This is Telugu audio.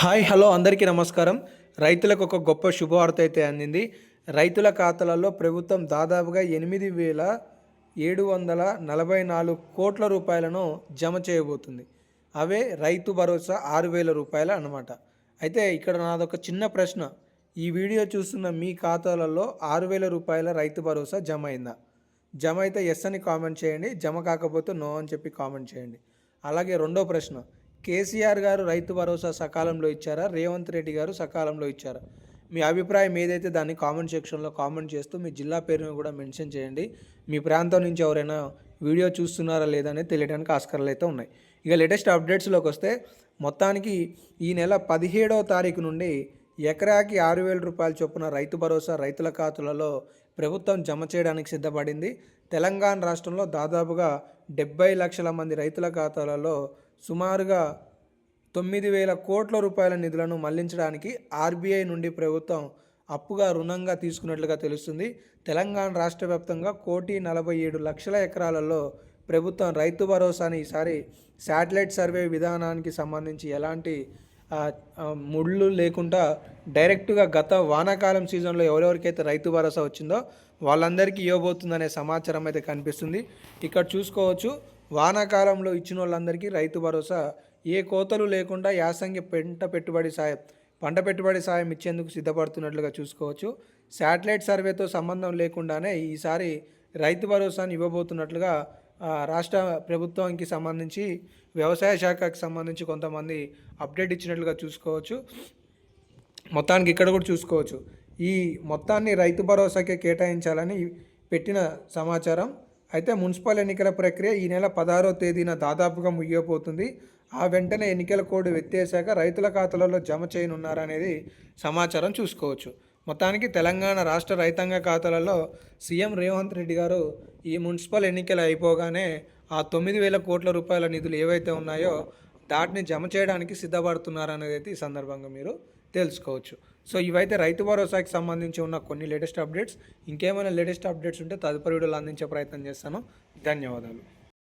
హాయ్ హలో అందరికీ నమస్కారం. రైతులకు ఒక గొప్ప శుభవార్త అయితే అందింది. రైతుల ఖాతాలలో ప్రభుత్వం దాదాపుగా ఎనిమిది వేల ఏడు వందల నలభై నాలుగు కోట్ల రూపాయలను జమ చేయబోతుంది. అవే రైతు భరోసా ఆరు వేల రూపాయలు అన్నమాట. అయితే ఇక్కడ నాదొక చిన్న ప్రశ్న. ఈ వీడియో చూస్తున్న మీ ఖాతాలలో ఆరు వేల రూపాయల రైతు భరోసా జమ అయిందా? జమ అయితే ఎస్ అని కామెంట్ చేయండి. జమ కాకపోతే నో అని చెప్పి కామెంట్ చేయండి. అలాగే రెండో ప్రశ్న. కేసీఆర్ గారు రైతు భరోసా సకాలంలో ఇచ్చారా? రేవంత్ రెడ్డి గారు సకాలంలో ఇచ్చారా? మీ అభిప్రాయం ఏదైతే దాన్ని కామెంట్ సెక్షన్లో కామెంట్ చేస్తూ మీ జిల్లా పేరును కూడా మెన్షన్ చేయండి. మీ ప్రాంతం నుంచి ఎవరైనా వీడియో చూస్తున్నారా లేదా అనేది తెలియడానికి ఆస్కారాలు అయితే ఉన్నాయి. ఇక లేటెస్ట్ అప్డేట్స్లోకి వస్తే మొత్తానికి ఈ నెల పదిహేడవ తారీఖు నుండి ఎకరాకి ఆరు వేల రూపాయల చొప్పున రైతు భరోసా రైతుల ఖాతాలలో ప్రభుత్వం జమ చేయడానికి సిద్ధపడింది. తెలంగాణ రాష్ట్రంలో దాదాపుగా డెబ్బై లక్షల మంది రైతుల ఖాతాలలో సుమారుగా తొమ్మిది వేల కోట్ల రూపాయల నిధులను మళ్ళించడానికి ఆర్బీఐ నుండి ప్రభుత్వం అప్పుగా రుణంగా తీసుకున్నట్లుగా తెలుస్తుంది. తెలంగాణ రాష్ట్ర వ్యాప్తంగా కోటి నలభై ఏడు లక్షల ఎకరాలలో ప్రభుత్వం రైతు భరోసాని ఈసారి శాటిలైట్ సర్వే విధానానికి సంబంధించి ఎలాంటి ముళ్ళు లేకుండా డైరెక్ట్గా గత వానాకాలం సీజన్లో ఎవరెవరికైతే రైతు భరోసా వచ్చిందో వాళ్ళందరికీ ఇవ్వబోతుందనే సమాచారం అయితే కనిపిస్తుంది. ఇక్కడ చూసుకోవచ్చు వానాకాలంలో ఇచ్చిన వాళ్ళందరికీ రైతు భరోసా. ఏ కోతలు లేకుండా యాసంగి పంట పెట్టుబడి సాయం. పంట పెట్టుబడి సాయం ఇచ్చేందుకు సిద్ధపడుతున్నట్లుగా చూసుకోవచ్చు. శాటిలైట్ సర్వేతో సంబంధం లేకుండానే ఈసారి రైతు భరోసాను ఇవ్వబోతున్నట్లుగా రాష్ట్ర ప్రభుత్వానికి సంబంధించి వ్యవసాయ శాఖకు సంబంధించి కొంతమంది అప్డేట్ ఇచ్చినట్లుగా చూసుకోవచ్చు. మొత్తానికి ఇక్కడ కూడా చూసుకోవచ్చు. ఈ మొత్తాన్ని రైతు భరోసాకే కేటాయించాలని పెట్టిన సమాచారం. అయితే మున్సిపల్ ఎన్నికల ప్రక్రియ ఈ నెల పదహారో తేదీన దాదాపుగా ముగియబోతుంది. ఆ వెంటనే ఎన్నికల కోడ్ ఎత్తేసాక రైతుల ఖాతాలలో జమ చేయనున్నారనేది సమాచారం చూసుకోవచ్చు. మొత్తానికి తెలంగాణ రాష్ట్ర రైతాంగ ఖాతాలలో సీఎం రేవంత్ రెడ్డి గారు ఈ మున్సిపల్ ఎన్నికలు అయిపోగానే ఆ తొమ్మిది వేల కోట్ల రూపాయల నిధులు ఏవైతే ఉన్నాయో దాటిని జమ చేయడానికి సిద్ధపడుతున్నారనేది ఈ సందర్భంగా మీరు తెలుసుకోవచ్చు. సో ఇవైతే రైతు భరోసాకి సంబంధించి ఉన్న కొన్ని లేటెస్ట్ అప్డేట్స్. ఇంకేమైనా లేటెస్ట్ అప్డేట్స్ ఉంటే తదుపరి వీడియోలో అందించే ప్రయత్నం చేస్తాను. ధన్యవాదాలు.